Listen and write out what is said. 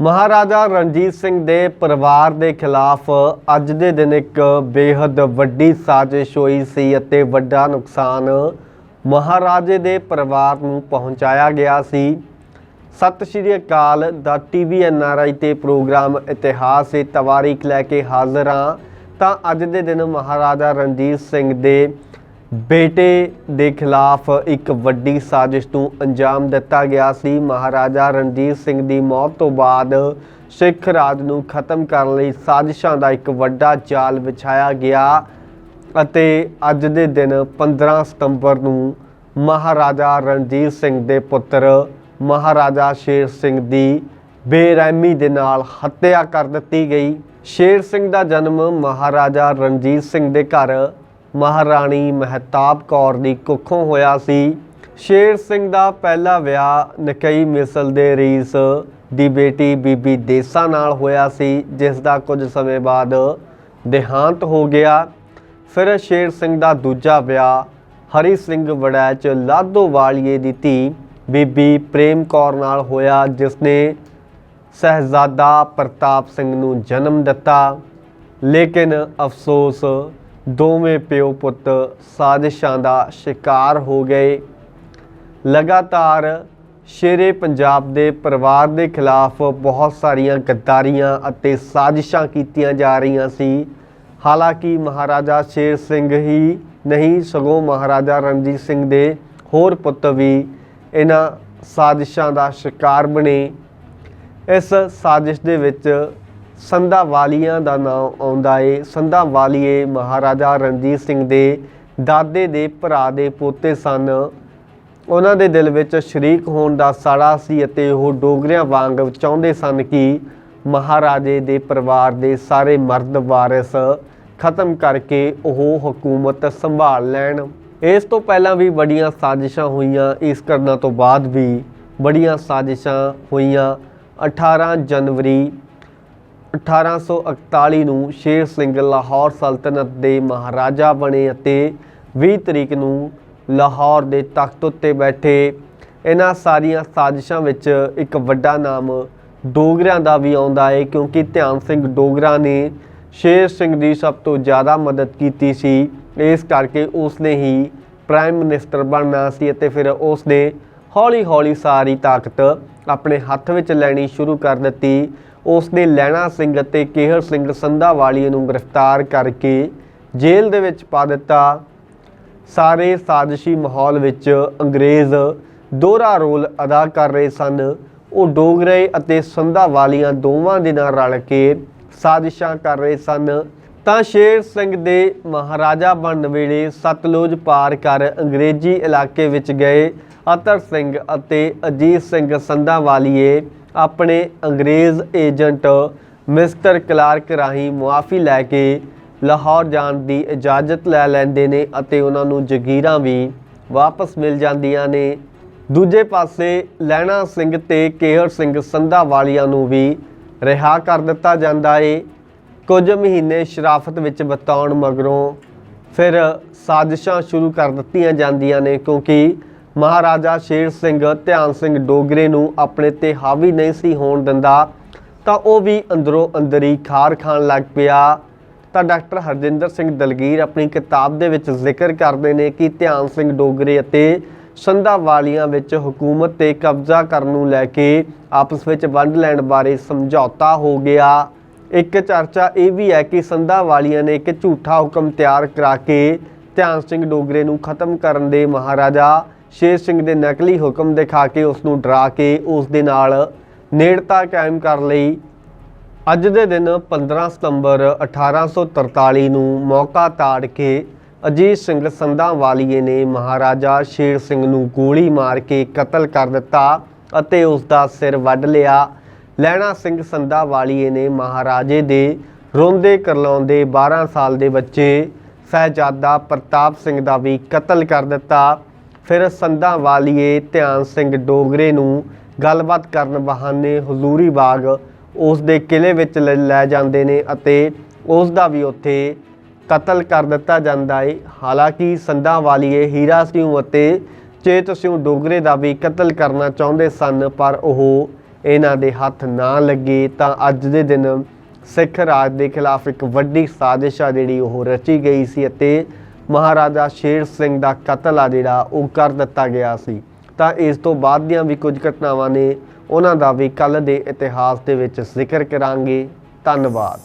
ਮਹਾਰਾਜਾ ਰਣਜੀਤ ਸਿੰਘ ਦੇ ਪਰਿਵਾਰ ਦੇ ਖਿਲਾਫ ਅੱਜ ਦੇ ਦਿਨ ਇੱਕ ਬੇहद ਵੱਡੀ ਸਾਜ਼ਿਸ਼ ਹੋਈ ਸੀ ਅਤੇ ਵੱਡਾ ਨੁਕਸਾਨ ਮਹਾਰਾਜੇ ਦੇ ਪਰਿਵਾਰ ਨੂੰ ਪਹੁੰਚਾਇਆ ਗਿਆ ਸੀ। ਸਤਿ ਸ਼੍ਰੀ ਅਕਾਲ, ਦਾ ਟੀਵੀ ਐਨਆਰਆਈ ਤੇ ਪ੍ਰੋਗਰਾਮ ਇਤਿਹਾਸ ਤੇ ਤਵਾਰੀਖ ਲੈ ਕੇ ਹਾਜ਼ਰ ਹਾਂ। ਤਾਂ ਅੱਜ ਦੇ ਦਿਨ ਮਹਾਰਾਜਾ ਰਣਜੀਤ ਸਿੰਘ ਦੇ ਬੇਟੇ ਦੇ ਖਿਲਾਫ ਇੱਕ ਵੱਡੀ ਸਾਜ਼ਿਸ਼ ਨੂੰ ਅੰਜਾਮ ਦਿੱਤਾ ਗਿਆ ਸੀ। ਮਹਾਰਾਜਾ ਰਣਜੀਤ ਸਿੰਘ ਦੀ ਮੌਤ ਤੋਂ ਬਾਅਦ ਸਿੱਖ ਰਾਜ ਨੂੰ ਖਤਮ ਕਰਨ ਲਈ ਸਾਜ਼ਿਸ਼ਾਂ ਦਾ ਇੱਕ ਵੱਡਾ ਜਾਲ ਵਿਛਾਇਆ ਗਿਆ ਅਤੇ ਅੱਜ ਦੇ ਦਿਨ 15 ਸਤੰਬਰ ਨੂੰ ਮਹਾਰਾਜਾ ਰਣਜੀਤ ਸਿੰਘ ਦੇ ਪੁੱਤਰ ਮਹਾਰਾਜਾ ਸ਼ੇਰ ਸਿੰਘ ਦੀ ਬੇਰਹਿਮੀ ਦੇ ਨਾਲ ਹੱਤਿਆ ਕਰ ਦਿੱਤੀ ਗਈ। ਸ਼ੇਰ ਸਿੰਘ ਦਾ ਜਨਮ ਮਹਾਰਾਜਾ ਰਣਜੀਤ ਸਿੰਘ ਦੇ ਘਰ ਮਹਾਰਾਣੀ ਮਹਿਤਾਬ ਕੌਰ ਦੀ ਕੁੱਖੋਂ ਹੋਇਆ ਸੀ। ਸ਼ੇਰ ਸਿੰਘ ਦਾ ਪਹਿਲਾ ਵਿਆਹ ਨਕਈ ਮਿਸਲ ਦੇ ਰੀਸ ਦੀ ਬੇਟੀ ਬੀਬੀ ਦੇਸਾ ਨਾਲ ਹੋਇਆ ਸੀ, ਜਿਸ ਦਾ ਕੁਝ ਸਮੇਂ ਬਾਅਦ ਦੇਹਾਂਤ ਹੋ ਗਿਆ। ਫਿਰ ਸ਼ੇਰ ਸਿੰਘ ਦਾ ਦੂਜਾ ਵਿਆਹ ਹਰੀ ਸਿੰਘ ਵੜੈਚ ਲਾਧੋ ਵਾਲੀਏ ਦੀ ਧੀ ਬੀਬੀ ਪ੍ਰੇਮ ਕੌਰ ਨਾਲ ਹੋਇਆ ਜਿਸ ਨੇ ਸਹਿਜ਼ਾਦਾ ਪ੍ਰਤਾਪ ਸਿੰਘ ਨੂੰ ਜਨਮ ਦਿੱਤਾ। ਲੇਕਿਨ ਅਫਸੋਸ, ਦੋਵੇਂ ਪਿਓ ਪੁੱਤ ਸਾਜ਼ਿਸ਼ਾਂ ਦਾ ਸ਼ਿਕਾਰ ਹੋ ਗਏ। ਲਗਾਤਾਰ ਸ਼ੇਰੇ ਪੰਜਾਬ ਦੇ ਪਰਿਵਾਰ ਦੇ ਖਿਲਾਫ ਬਹੁਤ ਸਾਰੀਆਂ ਗੱਦਾਰੀਆਂ ਅਤੇ ਸਾਜ਼ਿਸ਼ਾਂ ਕੀਤੀਆਂ ਜਾ ਰਹੀਆਂ ਸੀ। ਹਾਲਾਂਕਿ ਮਹਾਰਾਜਾ ਸ਼ੇਰ ਸਿੰਘ ਹੀ ਨਹੀਂ, ਸਗੋਂ ਮਹਾਰਾਜਾ ਰਣਜੀਤ ਸਿੰਘ ਦੇ ਹੋਰ ਪੁੱਤ ਵੀ ਇਹਨਾਂ ਸਾਜ਼ਿਸ਼ਾਂ ਦਾ ਸ਼ਿਕਾਰ ਬਣੇ। ਇਸ ਸਾਜ਼ਿਸ਼ ਦੇ ਵਿੱਚ ਸੰਧਾ ਵਾਲੀਆਂ ਦਾ ਨਾਮ ਆਉਂਦਾ ਏ। ਸੰਧਾ ਵਾਲੀਏ ਮਹਾਰਾਜਾ ਰਣਜੀਤ ਸਿੰਘ ਦੇ ਦਾਦੇ ਦੇ ਭਰਾ ਦੇ ਪੋਤੇ ਸਨ। ਉਹਨਾਂ ਦੇ ਦਿਲ ਵਿੱਚ ਸ਼ਰੀਕ ਹੋਣ ਦਾ ਸਾੜਾ ਸੀ ਅਤੇ ਉਹ ਡੋਗਰਿਆਂ ਵਾਂਗ ਚਾਹੁੰਦੇ ਸਨ ਕਿ ਮਹਾਰਾਜੇ ਦੇ ਪਰਿਵਾਰ ਦੇ ਸਾਰੇ ਮਰਦ ਵਾਰਿਸ ਖਤਮ ਕਰਕੇ ਉਹ ਹਕੂਮਤ ਸੰਭਾਲ ਲੈਣ। ਇਸ ਤੋਂ ਪਹਿਲਾਂ ਵੀ ਬੜੀਆਂ ਸਾਜ਼ਿਸ਼ਾਂ ਹੋਈਆਂ, ਇਸ ਕਰਨਾ ਤੋਂ ਬਾਅਦ ਵੀ ਬੜੀਆਂ ਸਾਜ਼ਿਸ਼ਾਂ ਹੋਈਆਂ। 18 ਜਨਵਰੀ 1841 ਨੂੰ ਸ਼ੇਰ ਸਿੰਘ ਲਾਹੌਰ ਸਲਤਨਤ ਦੇ ਮਹਾਰਾਜਾ ਬਣੇ ਅਤੇ 20 ਤਰੀਕ ਨੂੰ ਲਾਹੌਰ ਦੇ ਤਖਤ ਉੱਤੇ ਬੈਠੇ। ਇਹਨਾਂ ਸਾਰੀਆਂ ਸਾਜ਼ਿਸ਼ਾਂ ਵਿੱਚ ਇੱਕ ਵੱਡਾ ਨਾਮ ਡੋਗਰਿਆਂ ਦਾ ਵੀ ਆਉਂਦਾ ਹੈ ਕਿਉਂਕਿ ਧਿਆਨ ਸਿੰਘ ਡੋਗਰਾ ਨੇ ਸ਼ੇਰ ਸਿੰਘ ਦੀ ਸਭ ਤੋਂ ਜ਼ਿਆਦਾ ਮਦਦ ਕੀਤੀ ਸੀ। ਇਸ ਕਰਕੇ ਉਸਨੇ ਹੀ ਪ੍ਰਾਈਮ ਮਿਨਿਸਟਰ ਬਣਨਾ ਸੀ ਅਤੇ ਫਿਰ ਉਸਨੇ ਹੌਲੀ-ਹੌਲੀ ਸਾਰੀ ਤਾਕਤ ਆਪਣੇ ਹੱਥ ਵਿੱਚ ਲੈਣੀ ਸ਼ੁਰੂ ਕਰ ਦਿੱਤੀ। ਉਸ ਨੇ ਲੈਣਾ ਸਿੰਘ ਅਤੇ ਕੇਹਰ ਸਿੰਘ ਸੰਧਾਵਾਲੀ ਨੂੰ ਗ੍ਰਿਫਤਾਰ ਕਰਕੇ ਜੇਲ੍ਹ ਦੇ ਵਿੱਚ ਪਾ ਦਿੱਤਾ। ਸਾਰੇ ਸਾਜ਼ਿਸ਼ੀ ਮਾਹੌਲ ਵਿੱਚ ਅੰਗਰੇਜ਼ ਦੋਹਰਾ ਰੋਲ ਅਦਾ ਕਰ ਰਹੇ ਸਨ। ਉਹ ਡੋਗਰੇ ਅਤੇ ਸੰਧਾਵਾਲੀਆਂ ਦੋਵਾਂ ਦੇ ਨਾਲ ਰਲ ਕੇ ਸਾਜ਼ਿਸ਼ਾਂ ਕਰ ਰਹੇ ਸਨ। ਤਾਂ ਸ਼ੇਰ ਸਿੰਘ ਦੇ ਮਹਾਰਾਜਾ ਬਣਨ ਵੇਲੇ ਸਤਲੁਜ ਪਾਰ ਕਰ ਅੰਗਰੇਜ਼ੀ ਇਲਾਕੇ ਵਿੱਚ ਗਏ। ਅਤਰ ਸਿੰਘ ਅਤੇ ਅਜੀਤ ਸਿੰਘ ਸੰਧਾਵਾਲੀਏ ਆਪਣੇ ਅੰਗਰੇਜ਼ ਏਜੰਟ ਮਿਸਟਰ ਕਲਾਰਕ ਰਾਹੀਂ ਮੁਆਫੀ ਲੈ ਕੇ ਲਾਹੌਰ ਜਾਣ ਦੀ ਇਜਾਜ਼ਤ ਲੈ ਲੈਂਦੇ ਨੇ ਅਤੇ ਉਹਨਾਂ ਨੂੰ ਜਗੀਰਾਂ ਵੀ ਵਾਪਸ ਮਿਲ ਜਾਂਦੀਆਂ ਨੇ। ਦੂਜੇ ਪਾਸੇ ਲੈਣਾ ਸਿੰਘ ਤੇ ਕੇਹਰ ਸਿੰਘ ਸੰਧਾਵਾਲੀਆਂ ਨੂੰ ਵੀ ਰਿਹਾ ਕਰ ਦਿੱਤਾ ਜਾਂਦਾ ਏ। ਕੁਝ ਮਹੀਨੇ ਸ਼ਰਾਫਤ ਵਿੱਚ ਬਿਤਾਉਣ ਮਗਰੋਂ ਫਿਰ ਸਾਜ਼ਿਸ਼ਾਂ ਸ਼ੁਰੂ ਕਰ ਦਿੱਤੀਆਂ ਜਾਂਦੀਆਂ ਨੇ ਕਿਉਂਕਿ ਮਹਾਰਾਜਾ ਸ਼ੇਰ ਸਿੰਘ, ਧਿਆਨ ਸਿੰਘ ਡੋਗਰੇ ਨੂੰ ਆਪਣੇ ਤੇ ਹਾਵੀ ਨਹੀਂ ਸੀ ਹੋਣ ਦਿੰਦਾ, ਤਾਂ ਉਹ ਵੀ ਅੰਦਰੋਂ ਅੰਦਰ ਹੀ ਖਾਰ ਖਾਣ ਲੱਗ ਪਿਆ। ਤਾਂ ਡਾਕਟਰ ਹਰਜਿੰਦਰ ਸਿੰਘ ਦਲਗੀਰ ਆਪਣੀ ਕਿਤਾਬ ਦੇ ਵਿੱਚ ਜ਼ਿਕਰ ਕਰਦੇ ਨੇ ਕਿ ਧਿਆਨ ਸਿੰਘ ਡੋਗਰੇ ਅਤੇ ਸੰਧਾ ਵਾਲੀਆਂ ਵਿੱਚ ਹਕੂਮਤ ਤੇ ਕਬਜ਼ਾ ਕਰਨ ਨੂੰ ਲੈ ਕੇ ਆਪਸ ਵਿੱਚ ਵੰਡ ਲੈਣ ਬਾਰੇ ਸਮਝੌਤਾ ਹੋ ਗਿਆ। ਇੱਕ ਚਰਚਾ ਇਹ ਵੀ ਹੈ ਕਿ ਸੰਧਾ ਵਾਲੀਆਂ ਨੇ ਇੱਕ ਝੂਠਾ ਹੁਕਮ ਤਿਆਰ ਕਰਾ ਕੇ ਧਿਆਨ ਸਿੰਘ ਡੋਗਰੇ ਨੂੰ ਖਤਮ ਕਰਨ ਦੇ ਮਹਾਰਾਜਾ ਸ਼ੇਰ ਸਿੰਘ ਦੇ ਨਕਲੀ ਹੁਕਮ ਦਿਖਾ ਕੇ ਉਸ ਨੂੰ ਡਰਾ ਕੇ ਉਸ ਦੇ ਨਾਲ ਨੇੜਤਾ ਕਾਇਮ ਕਰ ਲਈ। ਅੱਜ ਦੇ ਦਿਨ 15 ਸਤੰਬਰ 1843 ਨੂੰ ਮੌਕਾ ਤਾੜ ਕੇ ਅਜੀਤ ਸਿੰਘ ਸੰਧਾਵਾਲੀਏ ਨੇ ਮਹਾਰਾਜਾ ਸ਼ੇਰ ਸਿੰਘ ਨੂੰ ਗੋਲੀ ਮਾਰ ਕੇ ਕਤਲ ਕਰ ਦਿੱਤਾ ਅਤੇ ਉਸ ਦਾ ਸਿਰ ਵੱਢ ਲਿਆ। ਲੈਣਾ ਸਿੰਘ ਸੰਧਾਵਾਲੀਏ ਨੇ ਮਹਾਰਾਜੇ ਦੇ ਰੋਂਦੇ ਕਰਲਾਉਂਦੇ 12 ਸਾਲ ਦੇ ਬੱਚੇ ਸਹਿਜਾਦਾ ਪ੍ਰਤਾਪ ਸਿੰਘ ਦਾ ਵੀ ਕਤਲ ਕਰ ਦਿੱਤਾ। ਫਿਰ ਸੰਧਾਵਾਲੀਏ ਧਿਆਨ ਸਿੰਘ ਡੋਗਰੇ ਨੂੰ ਗੱਲਬਾਤ ਕਰਨ ਬਹਾਨੇ ਹਜ਼ੂਰੀ ਬਾਗ ਉਸ ਦੇ ਕਿਲੇ ਵਿੱਚ ਲੈ ਲੈ ਜਾਂਦੇ ਨੇ ਅਤੇ ਉਸ ਦਾ ਵੀ ਉੱਥੇ ਕਤਲ ਕਰ ਦਿੱਤਾ ਜਾਂਦਾ ਹੈ ਹਾਲਾਂਕਿ ਸੰਧਾ ਵਾਲੀਏ ਹੀਰਾ ਸਿੰਘ ਅਤੇ ਚੇਤ ਸਿੰਘ ਡੋਗਰੇ ਦਾ ਵੀ ਕਤਲ ਕਰਨਾ ਚਾਹੁੰਦੇ ਸਨ, ਪਰ ਉਹ ਇਹਨਾਂ ਦੇ ਹੱਥ ਨਾ ਲੱਗੇ ਤਾਂ ਅੱਜ ਦੇ ਦਿਨ ਸਿੱਖ ਰਾਜ ਦੇ ਖਿਲਾਫ ਇੱਕ ਵੱਡੀ ਸਾਜ਼ਿਸ਼ ਆ ਜਿਹੜੀ ਉਹ ਰਚੀ ਗਈ ਸੀ ਅਤੇ ਮਹਾਰਾਜਾ ਸ਼ੇਰ ਸਿੰਘ ਦਾ ਕਤਲ ਆ ਜਿਹੜਾ ਉਹ ਕਰ ਦਿੱਤਾ ਗਿਆ ਸੀ। ਤਾਂ ਇਸ ਤੋਂ ਬਾਅਦ ਦੀਆਂ ਵੀ ਕੁਝ ਘਟਨਾਵਾਂ ਨੇ, ਉਹਨਾਂ ਦਾ ਵੀ ਕੱਲ ਦੇ ਇਤਿਹਾਸ ਦੇ ਵਿੱਚ ਜ਼ਿਕਰ ਕਰਾਂਗੇ। ਧੰਨਵਾਦ।